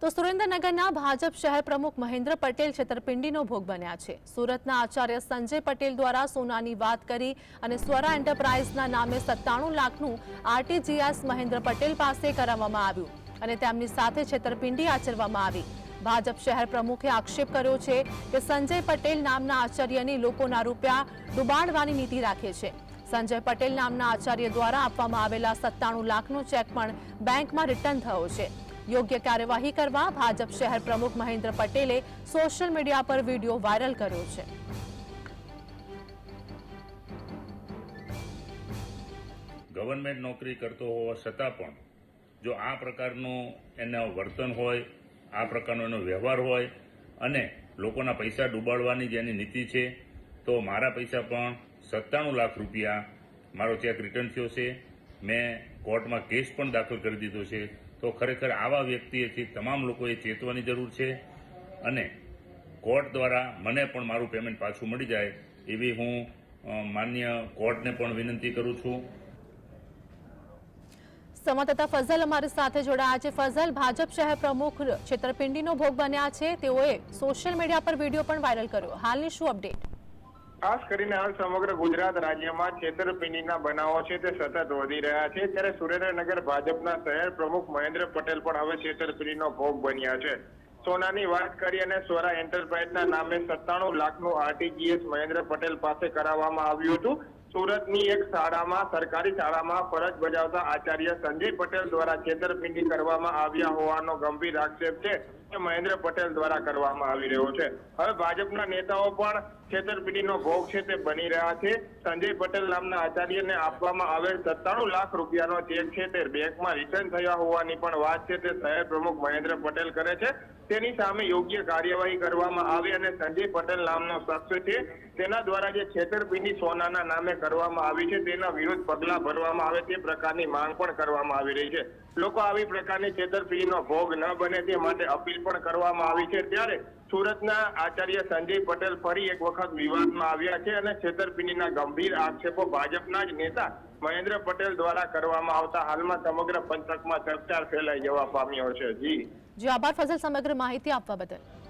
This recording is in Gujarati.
તો સુરેન્દ્રનગરના ભાજપ શહેર પ્રમુખ મહેન્દ્ર પટેલ છેતરપિંડીનો ભોગ બન્યા છે. સુરતના આચાર્ય સંજય પટેલ દ્વારા સોનાની વાત કરી અને સ્વરા એન્ટરપ્રાઇઝના નામે સત્તાણું લાખનું આરટીજીએસ મહેન્દ્ર પટેલ પાસે કરાવવામાં આવ્યું અને તેમની સાથે છેતરપિંડી આચરવામાં આવી. ભાજપ શહેર પ્રમુખે આક્ષેપ કર્યો છે કે સંજય પટેલ નામના આચાર્યની લોકોના રૂપિયા ડુબાડવાની નીતિ રાખે છે. સંજય પટેલ નામના આચાર્ય દ્વારા આપવામાં આવેલા સત્તાણું લાખનો ચેક પણ બેંકમાં રિટર્ન થયો છે. યોગ્ય કાર્યવાહી કરવા ભાજપ શહેર પ્રમુખ મહેન્દ્ર પટેલે સોશિયલ મીડિયા પર વીડિયો વાયરલ કર્યો છે. ગવર્મેન્ટ નોકરી કરતો હોવા છતાં પણ જો આ પ્રકારનું એનો વર્તન હોય, આ પ્રકારનો એનો વ્યવહાર હોય અને લોકોના પૈસા ડૂબાડવાની જેની નીતિ છે, તો મારા પૈસા પણ સત્તાણું લાખ રૂપિયા મારો ચેક રિટર્ન થયો છે. મેં કોર્ટમાં કેસ પણ દાખલ કરી દીધો છે. તો ખરેખર આવા વ્યક્તિએથી તમામ લોકોએ ચેતવાની જરૂર છે અને કોર્ટ દ્વારા મને પણ મારું પેમેન્ટ પાછું મળી જાય એવી હું માન્ય કોર્ટને પણ વિનંતી કરું છું. સંવાદદાતા ફઝલ અમારી સાથે જોડાયા છે. ફઝલ, ભાજપ શહેર પ્રમુખ છેતરપિંડીનો ભોગ બન્યા છે. તેઓએ સોશિયલ મીડિયા પર વીડિયો પણ વાયરલ કર્યો. હાલની શું અપડેટ ખાસ કરીને હાલ સમગ્ર ગુજરાત રાજ્યમાં છેતરપિંડીના બનાવો છે તે સતત વધી રહ્યા છે. ત્યારે સુરેન્દ્રનગર ભાજપના શહેર પ્રમુખ મહેન્દ્ર પટેલ પણ હવે છેતરપિંડીનો ભોગ બન્યા છે. સોનાની વાત કરી અને સ્વરા એન્ટરપ્રાઇઝના નામે સત્તાણું લાખનું આરટીજીએસ મહેન્દ્ર પટેલ પાસે કરાવવામાં આવ્યું હતું. સુરતની એક શાળામાં, સરકારી શાળામાં ફરજ બજાવતા આચાર્ય સંજય પટેલ દ્વારા છેતરપિંડી કરવામાં આવ્યા હોવાનો ગંભીર આક્ષેપ છે. મહેન્દ્ર પટેલ દ્વારા કરવામાં આવી રહ્યો છે. હવે ભાજપના નેતાઓ પણ છેતરપિંડીનો ભોગ છે તે બની રહ્યા છે. સંજય પટેલ નામના આચાર્યને આપવામાં આવેલ સત્તાણું લાખ રૂપિયાનો ચેક છે તે બેંકમાં રિટર્ન થયા હોવાની પણ વાત છે તે શહેર પ્રમુખ મહેન્દ્ર પટેલ કરે છે. તેની સામે યોગ્ય કાર્યવાહી કરવામાં આવે અને સંજય પટેલ નામનો શખ્સ છે. તેના દ્વારા જે છેતરપિંડી સોનાના નામે કરવામાં આવી છે તેના વિરુદ્ધ પગલા ભરવામાં આવે તે પ્રકારની માંગ પણ કરવામાં આવી રહી છે. લોકો આવી પ્રકારની છેતરપિંડીનો ભોગ ન બને તે માટે અપીલ પણ કરવામાં આવી છે. ત્યારે સુરતના આચાર્ય સંજય પટેલ ફરી એક વખત વિવાદમાં આવ્યા છે અને છેતરપિંડીના ગંભીર આક્ષેપો ભાજપના જ નેતા મહેન્દ્ર પટેલ દ્વારા કરવામાં આવતા હાલમાં સમગ્ર પંથકમાં ચર્ચા ફેલાઈ જવા પામ્યો છે. જી. જી, આભાર. ફસલ સમગ્ર માહિતી આપવા બદલ.